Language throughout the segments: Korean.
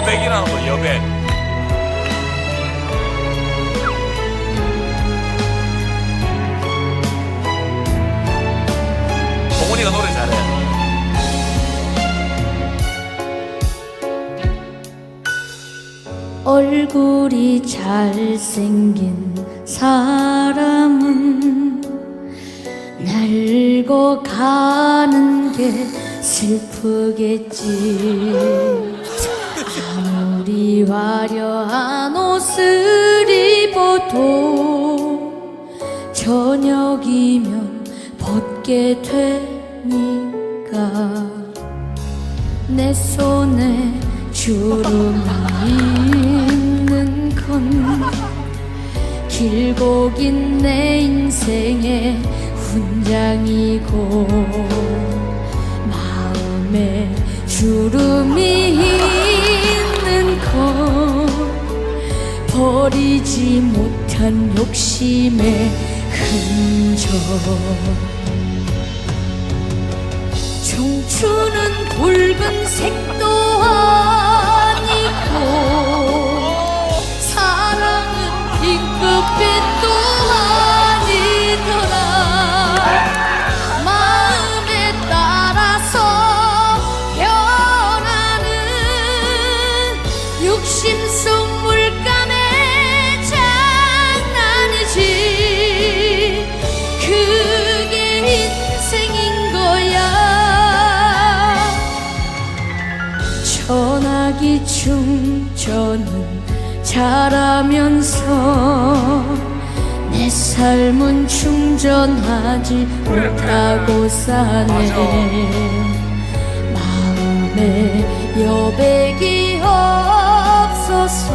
여백이라는 거 여백. 동훈이가 노래 잘해. 얼굴이 잘생긴 사람은 늙어 가는 게 슬프겠지 화려한 옷을 입어도 저녁이면 벗게 되니까. 내 손에 주름이 있는 건 길고 긴 내 인생의 훈장이고 마음에 주름이 한 욕심의 흔적. 청춘은 붉은색도 아니고 충전은 잘하면서 내 삶은 충전하지 못하고 사네. 마음에 여백이 없어서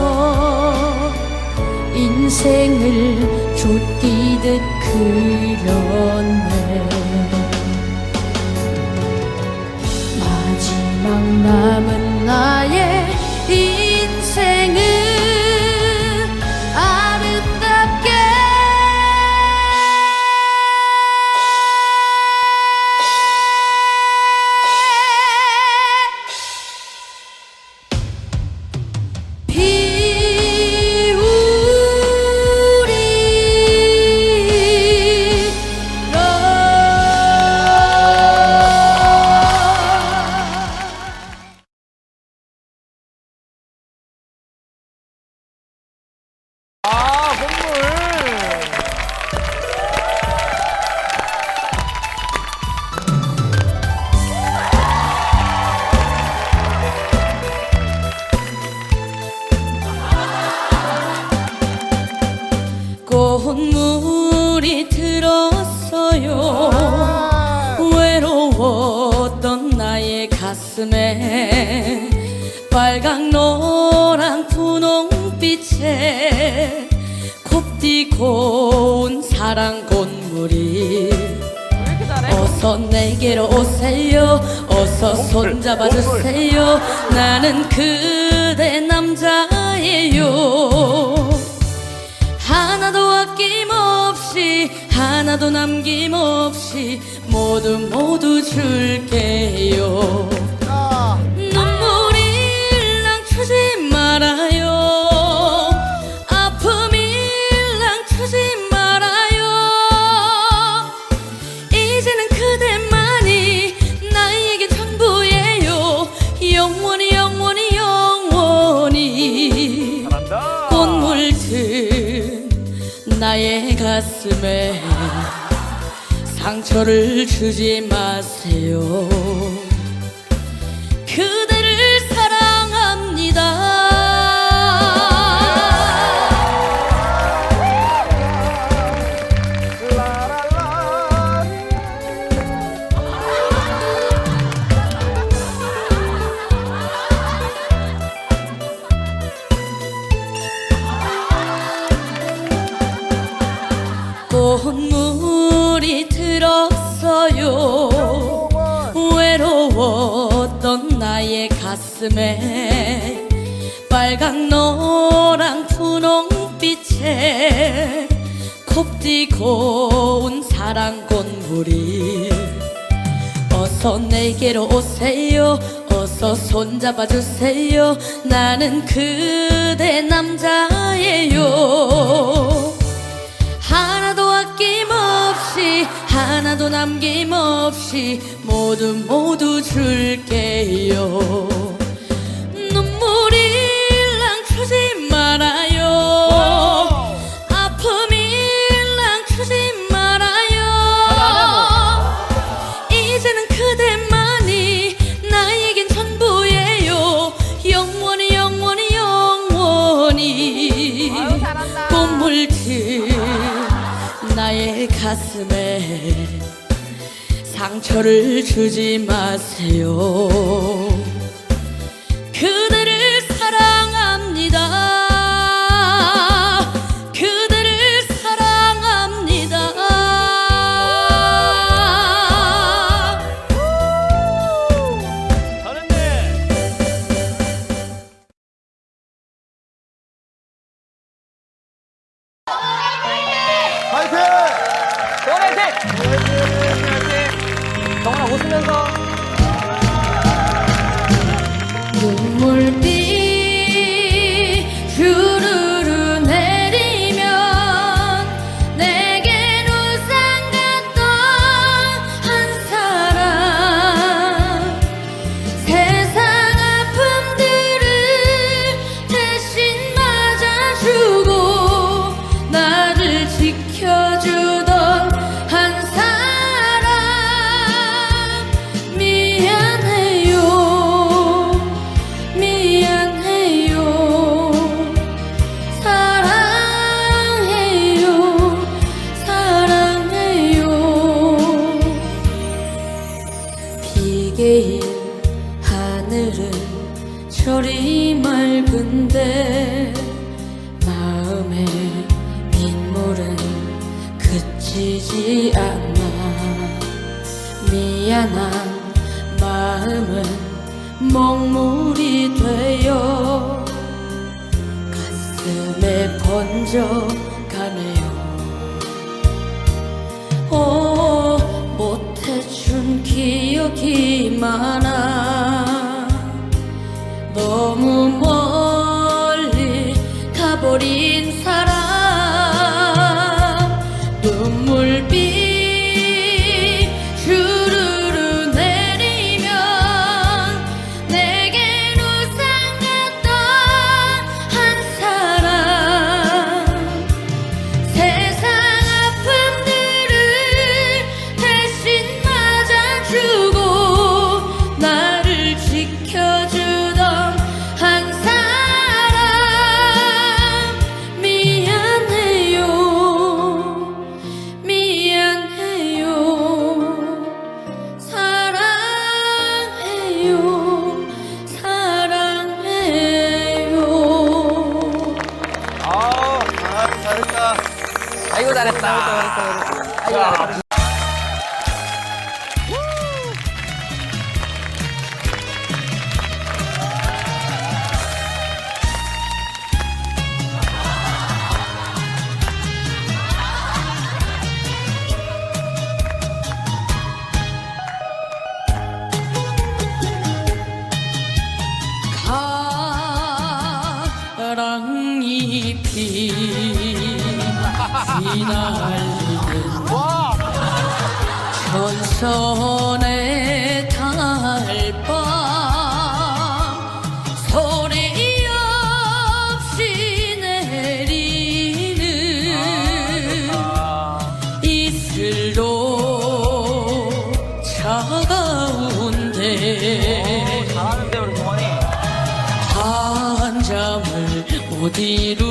인생을 쫓기듯 그렸네. 마지막 남은 나의 꽃물이 들었어요. 외로웠던 나의 가슴에 빨강 노랑 분홍빛에 곱디고 온 사랑 꽃물이 어서 내게로 오세요. 어서 손잡아 주세요. 나는 그대 남자예요 하나도 아낌없이 하나도 남김없이 모두 모두 줄게요 상처를 주지 마세요. 그 가슴에 빨강 노랑 분홍빛에 곱디고 온 사랑 꽃물이 어서 내게로 오세요. 어서 손잡아 주세요. 나는 그대 남자예요. 하나도 아낌없이 하나도 남김없이 모두 모두 줄게요 나의 가슴에 상처를 주지 마세요 눈물비 주르르 내리면 내겐 우산 같던 한 사람. 세상 아픔들을 대신 맞아주고 나를 지켜주 비개인 하늘은 저리 맑은데 마음의 빗물은 그치지 않아. 미안한 마음은 먹물이 되어 가슴에 번져가네요 기억이 많아. 너무 通り通り。 날리는 전선의 달밤 소리 없이 내리는 이슬로 차가운데 잘하는데 우리 동원이. 한잠을 못 이루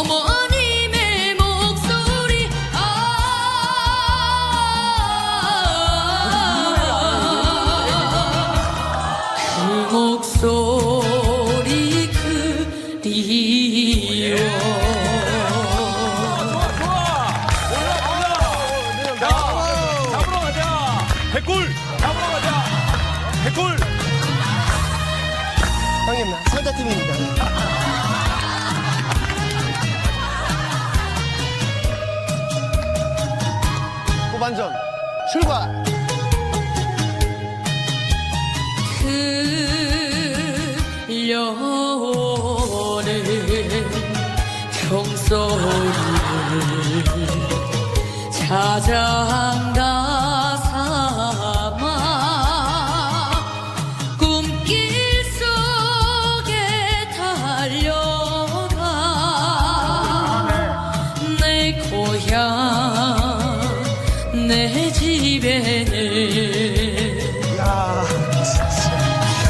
어머님의 목소리. 아, 그 목소리 그리워. 상자팀입니다. 반전. 출발. 들려오는 종소리를 자장가 고향 내 집에는 야,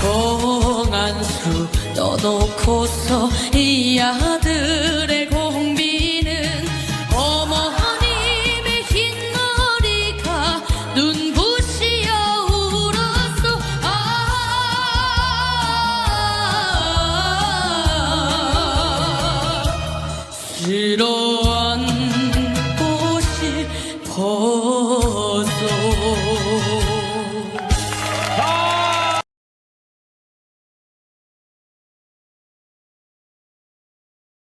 동안수 떠놓고서 이 아들의